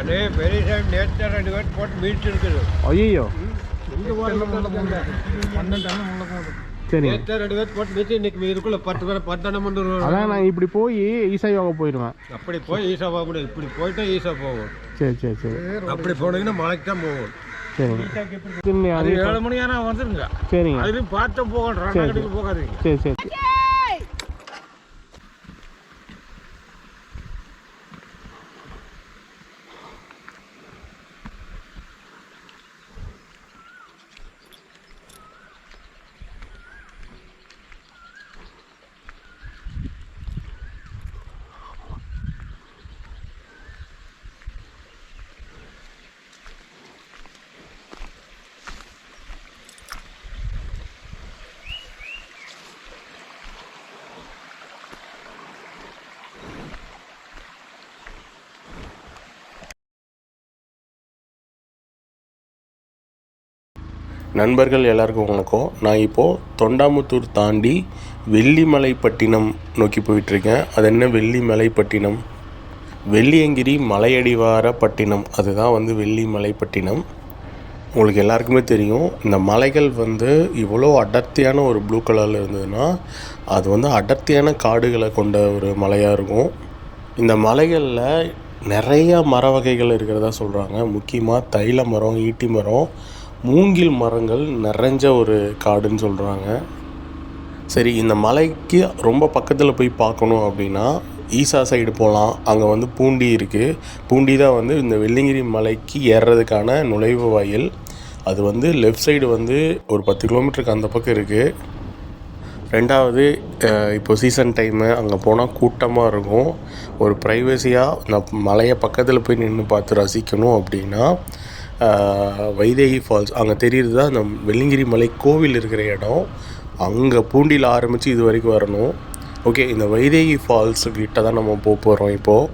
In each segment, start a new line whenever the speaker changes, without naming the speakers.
கண்ணே பெரிய சைடு நேற்று ரெண்டு பேர் போட்டு மீட் இருக்குது.
ஐயோ
நேற்று ரெண்டு பேர் போட்டு இன்னைக்கு இதுக்குள்ள பத்து பேர் பத்து அண்ணன் கொண்டு வருவாங்க.
அதான் நான் இப்படி போய் ஈசா யோகா போயிடுவேன்
அப்படி போய் ஈசா போக முடியாது இப்படி போயிட்டா ஈசா போகும்.
சரி சரி சரி.
அப்படி போனீங்கன்னா மலைக்கு தான் போகும்.
அது
அது
ஏழு மணி ஆனால் வந்துருங்க.
சரிங்க.
அதுலேயும் பார்த்து போகணும் போகாதீங்க.
சரி சரி.
நண்பர்கள் எல்லாருக்கும் வணக்கம். நான் இப்போது தொண்டாமுத்தூர் தாண்டி வெள்ளிமலைப்பட்டினம் நோக்கி போயிட்டுருக்கேன். அது என்ன வெள்ளிமலைப்பட்டினம்? வெள்ளியங்கிரி மலையடிவார பட்டினம் அதுதான் வந்து வெள்ளிமலைப்பட்டினம். உங்களுக்கு எல்லாருக்குமே தெரியும் இந்த மலைகள் வந்து இவ்வளோ அடர்த்தியான ஒரு ப்ளூ கலரில் இருந்ததுன்னா அது வந்து அடர்த்தியான காடுகளை கொண்ட ஒரு மலையாக இருக்கும். இந்த மலைகளில் நிறைய மர வகைகள் இருக்கிறதா சொல்கிறாங்க முக்கியமாக தைல மரம் ஈட்டி மரம் மூங்கில் மரங்கள் நிறைஞ்ச ஒரு காடுன்னு சொல்கிறாங்க சரி இந்த மலைக்கு ரொம்ப பக்கத்தில் போய் பார்க்கணும் அப்படின்னா ஈசா சைடு போகலாம் அங்கே வந்து பூண்டி இருக்குது பூண்டி தான் வந்து இந்த வெள்ளிங்கிரி மலைக்கு ஏறுறதுக்கான நுழைவு வாயில். அது வந்து லெஃப்ட் சைடு வந்து ஒரு பத்து கிலோமீட்டருக்கு அந்த பக்கம் இருக்குது ரெண்டாவது இப்போ சீசன் டைமு அங்கே போனால் கூட்டமாக இருக்கும். ஒரு ப்ரைவசியாக இந்த மலையை பக்கத்தில் போய் நின்று பார்த்து ரசிக்கணும் அப்படின்னா வைதேகி ஃபால்ஸ் அங்கே தெரியுது தான் அந்த வெள்ளிங்கிரி மலை கோவில் இருக்கிற இடம். அங்கே பூண்டியில் ஆரம்பித்து இது வரைக்கும் வரணும். ஓகே இந்த வைதேகி ஃபால்ஸ் கிட்ட தான் நம்ம போக போகிறோம் இப்போது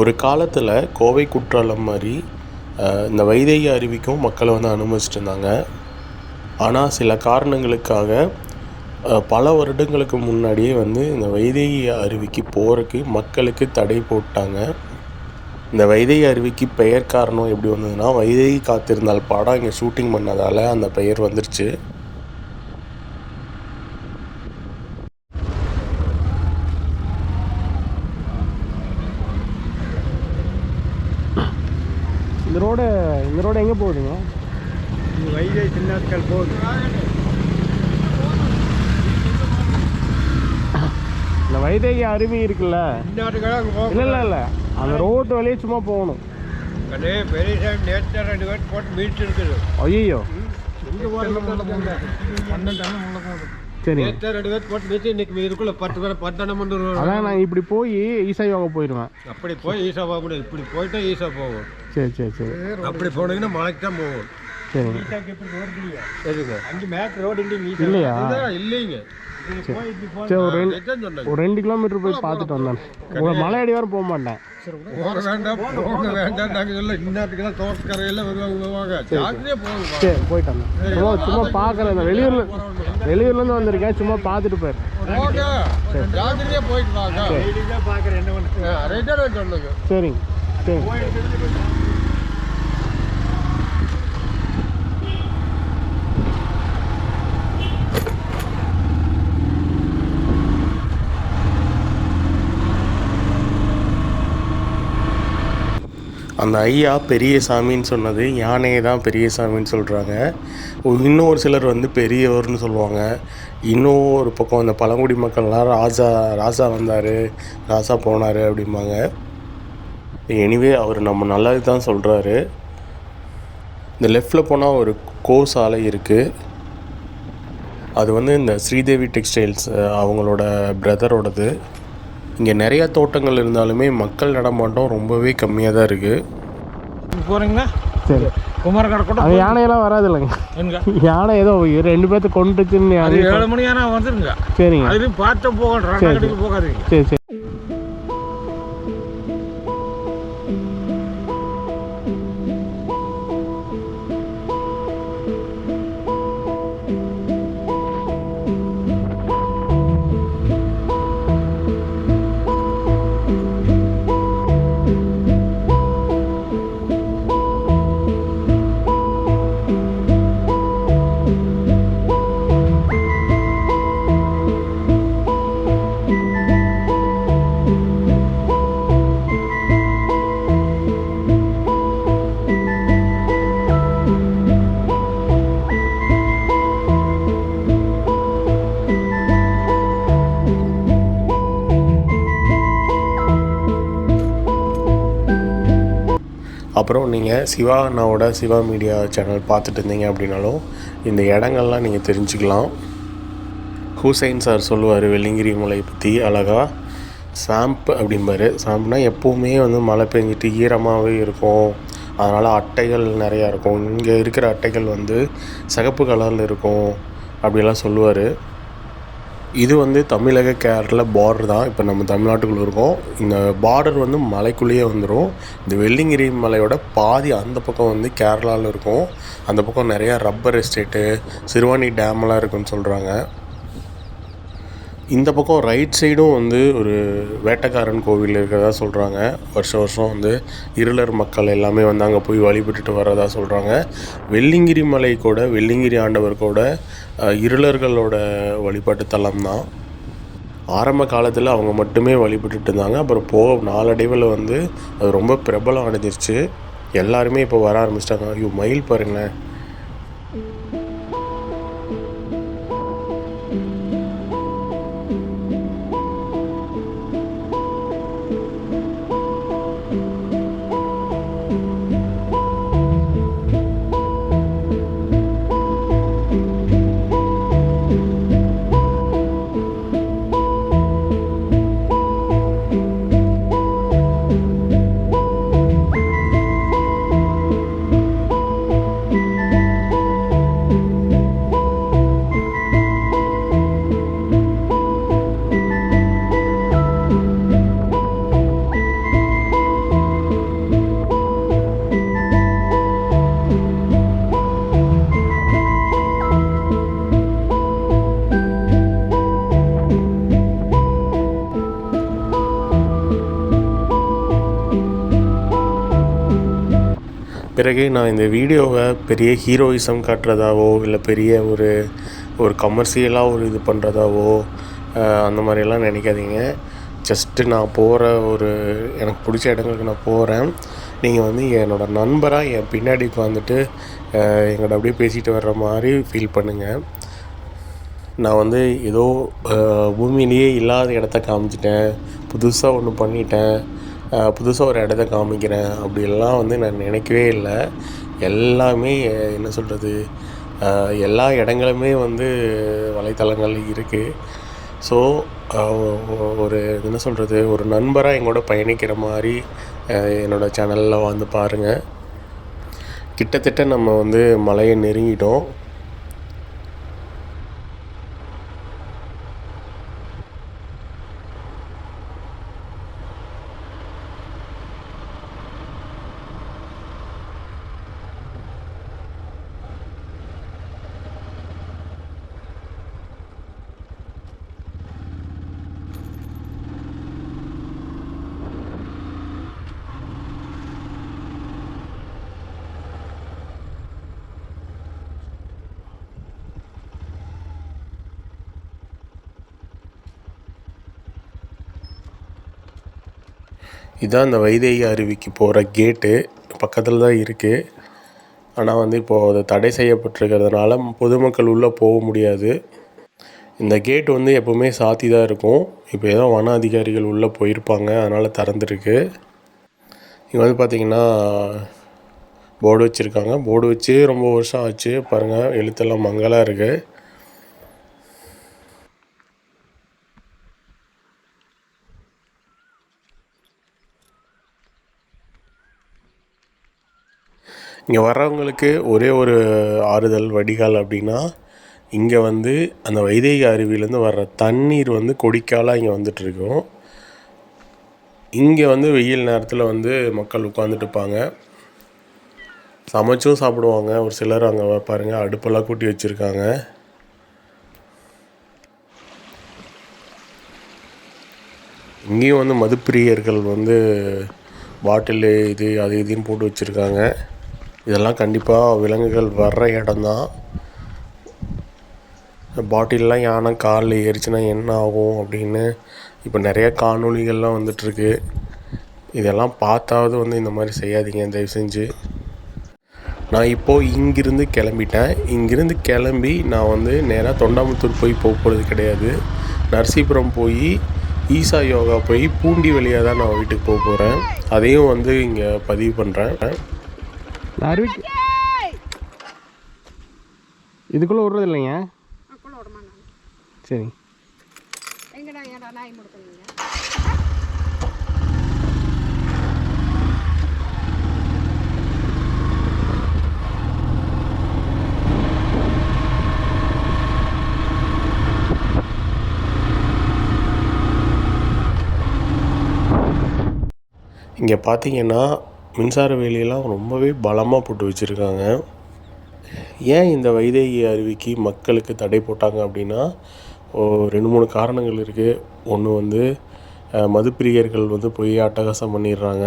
ஒரு காலத்தில் கோவை குற்றாலம் மாதிரி இந்த வைதேகி அருவிக்கும் மக்களை வந்து அனுமதிச்சிட்டு இருந்தாங்க. ஆனால் சில காரணங்களுக்காக பல வருடங்களுக்கு முன்னாடியே வந்து இந்த வைதேகி அருவிக்கு போகிறதுக்கு மக்களுக்கு தடை போட்டாங்க. இந்த வைதேகி அருவிக்கு பெயர் காரணம் எப்படி வந்ததுன்னா வைதேகி காத்திருந்தால் படம் இங்கே ஷூட்டிங் பண்ணதால் அந்த பெயர் வந்துருச்சு.
இந்த ரோடு இந்த ரோடு எங்கே போகுதுங்க
இந்த வைகை சின்னாட்கள் போகுது
இந்த வைதேகி அருவி இருக்குல்ல? இல்லை இல்லை. இல்லை அந்த ரோட்டு வழியே சும்மா போகணும்.
கண்ணே பெரிய நேற்று ரெண்டு பேர் போட்டு மீட் இருக்குது.
ஐயோ
நேற்று ரெண்டு பேர் போட்டு மீட்டு இன்னைக்கு இதுக்குள்ள பத்து பேர் பத்து அண்ணன் கொண்டு வருவாங்க.
அதான் நான் இப்படி போய் ஈசா யோகா போயிடுவேன்.
அப்படி போய் ஈசா போக முடியாது. இப்படி போயிட்டா ஈசா போகும்.
சரி சரி சரி.
அப்படி போனீங்கன்னா மலைக்கு தான் போகும்.
சரிங்க
சரிங்க.
அங்கே மேக் ரோடு இல்லைங்க
இல்லையா?
இல்லைங்க.
சரி. ஒரு ரெண்டு ஒரு கிலோமீட்டர் போய் பார்த்துட்டு வந்தேன். ஒரு மலை அடி வரை போக மாட்டேன்.
போக வேண்டாம் போக வேண்டாம் நாங்கள் சொல்ல இந்நேரத்துக்கு தான் தோட்டக்கரையெல்லாம் வருவாங்க வருவாங்க ஜாக்கிரதையா போகுங்க
சரி போயிட்டு வந்தேன். சும்மா சும்மா வெளியூர்ல வெளியூர்லேருந்து வந்திருக்கேன் சும்மா பார்த்துட்டு
போயிட்டு வாங்க.
பார்க்குறேன்
சொல்லுங்க.
சரிங்க சரி.
அந்த ஐயா பெரிய சாமின்னு சொன்னது யானையை தான் பெரிய சாமின்னு சொல்கிறாங்க இன்னொரு சிலர் வந்து பெரியவர்னு சொல்லுவாங்க. இன்னும் ஒரு பக்கம் அந்த பழங்குடி மக்கள்லாம் ராஜா ராஜா வந்தார் ராஜா போனார் அப்படிம்பாங்க. எனிவே அவர் நம்ம நல்லது தான் சொல்கிறாரு இந்த லெஃப்டில் போனால் ஒரு கோ சாலை இருக்குது அது வந்து இந்த ஸ்ரீதேவி டெக்ஸ்டைல்ஸ் அவங்களோட பிரதரோடது இங்கே நிறையா தோட்டங்கள் இருந்தாலுமே மக்கள் நடமாட்டம் ரொம்பவே கம்மியாக தான் இருக்குது
போகிறீங்களா
சரி.
குமாரக்கடை கூட
அது யானையெல்லாம் வராது இல்லைங்க
எங்க?
யானை ஏதோ ரெண்டு பேர்த்து கொண்டுச்சுன்னு
அது
யானை
ஏழு மணி ஆனால் வந்துருங்க.
சரிங்க.
அதுலேயும் பார்த்து கடைக்கு போகாதீங்க.
சரி சரி.
அப்புறம் நீங்கள் சிவா அண்ணாவோட சிவா மீடியா சேனல் பார்த்துட்டு இருந்தீங்க அப்படின்னாலும் இந்த இடங்கள்லாம் நீங்கள் தெரிஞ்சுக்கலாம். ஹூசைன் சார் சொல்லுவார் வெள்ளிங்கிரி மலையை பற்றி அழகா சாம்ப் அப்படிம்பாரு. சாம்ப்னா எப்போவுமே வந்து மழை பெஞ்சிட்டு ஈரமாகவே இருக்கும். அதனால் அட்டைகள் நிறையா இருக்கும். இங்கே இருக்கிற அட்டைகள் வந்து சிகப்பு கலரில் இருக்கும் அப்படிலாம் சொல்லுவார். இது வந்து தமிழக கேரள பார்டர் தான். இப்போ நம்ம தமிழ்நாட்டுக்குள்ளே இருக்கோம். இந்த பார்டர் வந்து மலைக்குள்ளேயே வந்துடும் இந்த வெள்ளிங்கிரி மலையோட பாதி அந்த பக்கம் வந்து கேரளாவில் இருக்கும். அந்த பக்கம் நிறையா ரப்பர் எஸ்டேட்டு சிறுவாணி டேம்லாம் இருக்குன்னு சொல்கிறாங்க இந்த பக்கம் ரைட் சைடும் வந்து ஒரு வேட்டைக்காரன் கோவில் இருக்கிறதா சொல்கிறாங்க வருஷம் வருஷம் வந்து இருளர் மக்கள் எல்லாமே வந்து அங்கே போய் வழிபட்டுட்டு வர்றதா சொல்கிறாங்க வெள்ளிங்கிரி மலை கூட வெள்ளிங்கிரி ஆண்டவர் கூட இருளர்களோட வழிபாட்டு தலம் தான். ஆரம்ப காலத்தில் அவங்க மட்டுமே வழிபட்டுட்டு இருந்தாங்க. அப்புறம் போக நாளடைவில் வந்து அது ரொம்ப பிரபலம் அடைஞ்சிருச்சு எல்லாருமே இப்போ வர ஆரம்பிச்சிட்டாங்க. ஐயோ மயில் பாருங்களேன். பிறகு நான் இந்த வீடியோவை பெரிய ஹீரோயிசம் காட்டுறதாவோ இல்லை பெரிய ஒரு ஒரு கமர்ஷியலாக ஒரு இது பண்ணுறதாவோ அந்த மாதிரியெல்லாம் நினைக்காதீங்க. ஜஸ்ட்டு நான் போகிற ஒரு எனக்கு பிடிச்ச இடங்களுக்கு நான் போகிறேன் நீங்கள் வந்து என்னோடய நண்பராக என் பின்னாடி உட்காந்துட்டு எங்கள்கிட்ட அப்படியே பேசிட்டு வர்ற மாதிரி ஃபீல் பண்ணுங்கள் நான் வந்து ஏதோ பூமியிலேயே இல்லாத இடத்த காமிச்சிட்டேன். புதுசாக ஒன்று பண்ணிட்டேன். புதுசாக ஒரு இடத்த காமிக்கிறேன். அப்படிலாம் வந்து நான் நினைக்கவே இல்லை. எல்லாமே என்ன சொல்கிறது எல்லா இடங்களுமே வந்து வலைத்தளங்கள் இருக்குது ஸோ ஒரு என்ன சொல்கிறது ஒரு நண்பராக எங்கூட பயணிக்கிற மாதிரி என்னோடய சேனலில் வந்து பாருங்கள் கிட்டத்தட்ட நம்ம வந்து மலையை நெருங்கிட்டோம். இதான் இந்த வைதேகி அருவிக்கு போகிற கேட்டு பக்கத்தில் தான் இருக்குது ஆனால் வந்து இப்போது அது தடை செய்யப்பட்டிருக்கிறதுனால பொதுமக்கள் உள்ளே போக முடியாது. இந்த கேட் வந்து எப்போவுமே சாத்தி தான் இருக்கும். இப்போ ஏதோ வன அதிகாரிகள் உள்ளே போயிருப்பாங்க. அதனால் திறந்துருக்கு. இங்கே வந்து பார்த்திங்கன்னா போர்டு வச்சுருக்காங்க. போர்டு வச்சு ரொம்ப வருஷம் ஆச்சு. பாருங்கள் எழுத்தெல்லாம் மங்கலாக இருக்குது இங்கே வர்றவங்களுக்கு ஒரே ஒரு ஆறுதல் வடிகால் அப்படின்னா இங்கே வந்து அந்த வைதேகி அருவியிலேருந்து வர்ற தண்ணீர் வந்து கொடிக்காலாக இங்கே வந்துட்டுருக்கும். இங்கே வந்து வெயில் நேரத்தில் வந்து மக்கள் உட்காந்துட்டு இருப்பாங்க சமைச்சும் சாப்பிடுவாங்க. ஒரு சிலர் அங்கே பாருங்க அடுப்பெல்லாம் கூட்டி வச்சுருக்காங்க. இங்கேயும் வந்து மதுப்பிரியர்கள் வந்து பாட்டிலு இது அது இதுன்னு போட்டு வச்சுருக்காங்க. இதெல்லாம் கண்டிப்பாக விலங்குகள் வர்ற இடம்தான். பாட்டிலெலாம் யானை காலில் ஏறிச்சுன்னா என்ன ஆகும் அப்படின்னு இப்போ நிறைய காணொளிகள்லாம் வந்துட்டுருக்கு. இதெல்லாம் பார்த்தாவது வந்து இந்த மாதிரி செய்யாதீங்க தயவு செஞ்சு. நான் இப்போது இங்கிருந்து கிளம்பிட்டேன். இங்கிருந்து கிளம்பி நான் வந்து நேராக தொண்டாமுத்தூர் போய் போக போகிறது கிடையாது. நரசிபுரம் போய் ஈசா யோகா போய் பூண்டி வழியாக தான் நான் வீட்டுக்கு போக போகிறேன் அதையும் வந்து இங்கே பதிவு பண்ணுறேன்
இந்த அருவிக்கு இதுக்குள்ளே விட்றது இல்லைங்க சரிங்க
இங்கே பார்த்தீங்கன்னா மின்சார வேலியெல்லாம் ரொம்பவே பலமாக போட்டு வச்சுருக்காங்க. ஏன் இந்த வைதேகி அருவிக்கு மக்களுக்கு தடை போட்டாங்க அப்படின்னா ஓ, ரெண்டு மூணு காரணங்கள் இருக்குது ஒன்று வந்து மதுப்பிரியர்கள் வந்து போய் அட்டகாசம் பண்ணிடுறாங்க.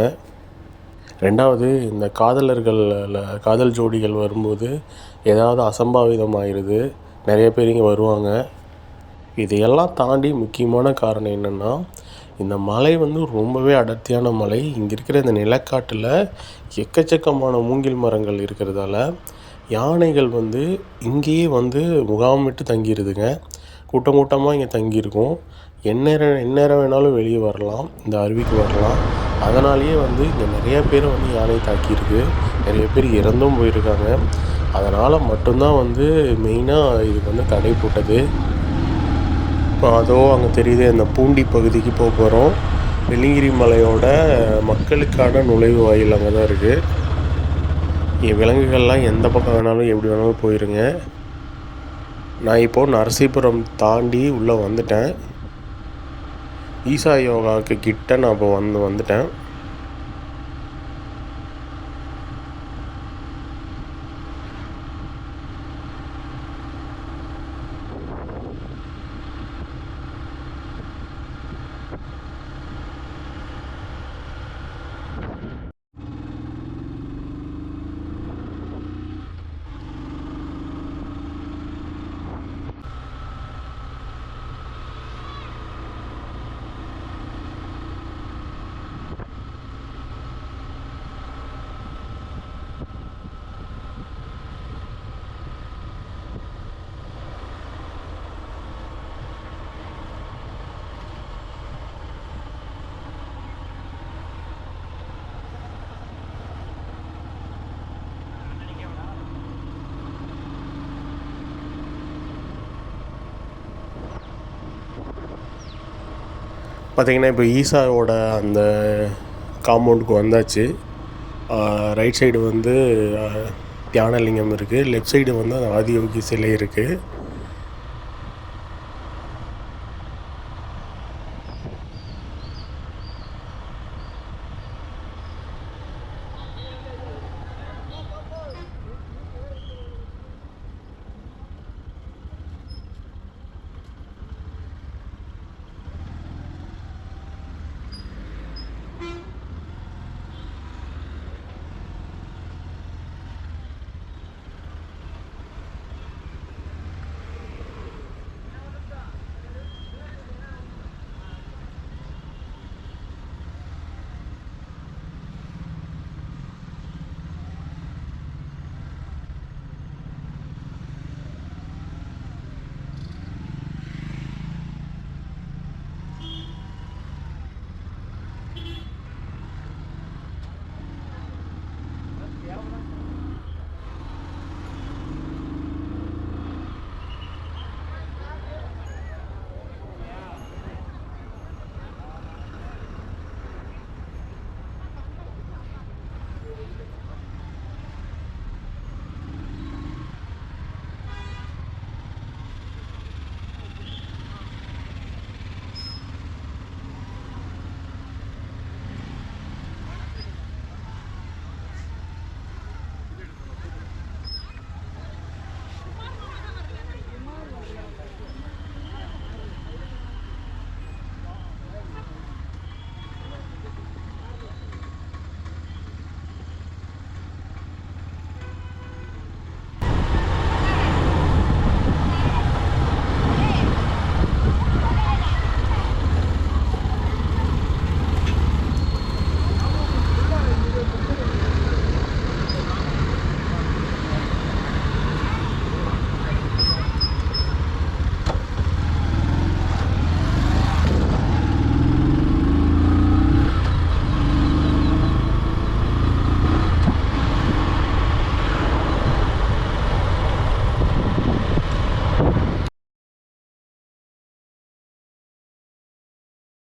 ரெண்டாவது இந்த காதலர்கள் காதல் ஜோடிகள் வரும்போது ஏதாவது அசம்பாவிதம் ஆயிடுது நிறைய பேர் இங்கே வருவாங்க. இதையெல்லாம் தாண்டி முக்கியமான காரணம் என்னென்னா இந்த மலை வந்து ரொம்பவே அடர்த்தியான மலை. இங்கே இருக்கிற இந்த நிலக்காட்டில் எக்கச்சக்கமான மூங்கில் மரங்கள் இருக்கிறதால யானைகள் வந்து இங்கேயே வந்து முகாமிட்டு தங்கிடுதுங்க கூட்டம் கூட்டமாக இங்கே தங்கியிருக்கும். எந்நேரம் எந்நேரம் வேணாலும் வெளியே வரலாம் இந்த அருவிக்கு வரலாம். அதனாலேயே வந்து இங்கே நிறைய பேர் வந்து யானை தாக்கியிருக்கு. நிறைய பேர் இறந்தும் போயிருக்காங்க. அதனால் மட்டும்தான் வந்து மெயினாக இதுக்கு வந்து தடை போட்டது. இப்போ அதோ அங்கே தெரியுது அந்த பூண்டி பகுதிக்கு போக போகிறோம் வெள்ளிங்கிரி மலையோட மக்களுக்கான நுழைவு வாயில் அங்கே தான் இருக்குது விலங்குகள்லாம் எந்த பக்கம் வேணாலும் எப்படி வேணாலும் போயிருங்க. நான் இப்போது நரசிபுரம் தாண்டி உள்ளே வந்துட்டேன். ஈசா யோகாவுக்கு கிட்ட நான் இப்போ வந்து வந்துட்டேன். பார்த்திங்கன்னா இப்போ ஈசாவோட அந்த காம்பவுண்டுக்கு வந்தாச்சு. ரைட் சைடு வந்து தியானலிங்கம் இருக்குது லெஃப்ட் சைடு வந்து அந்த ஆதியோகி சிலை இருக்குது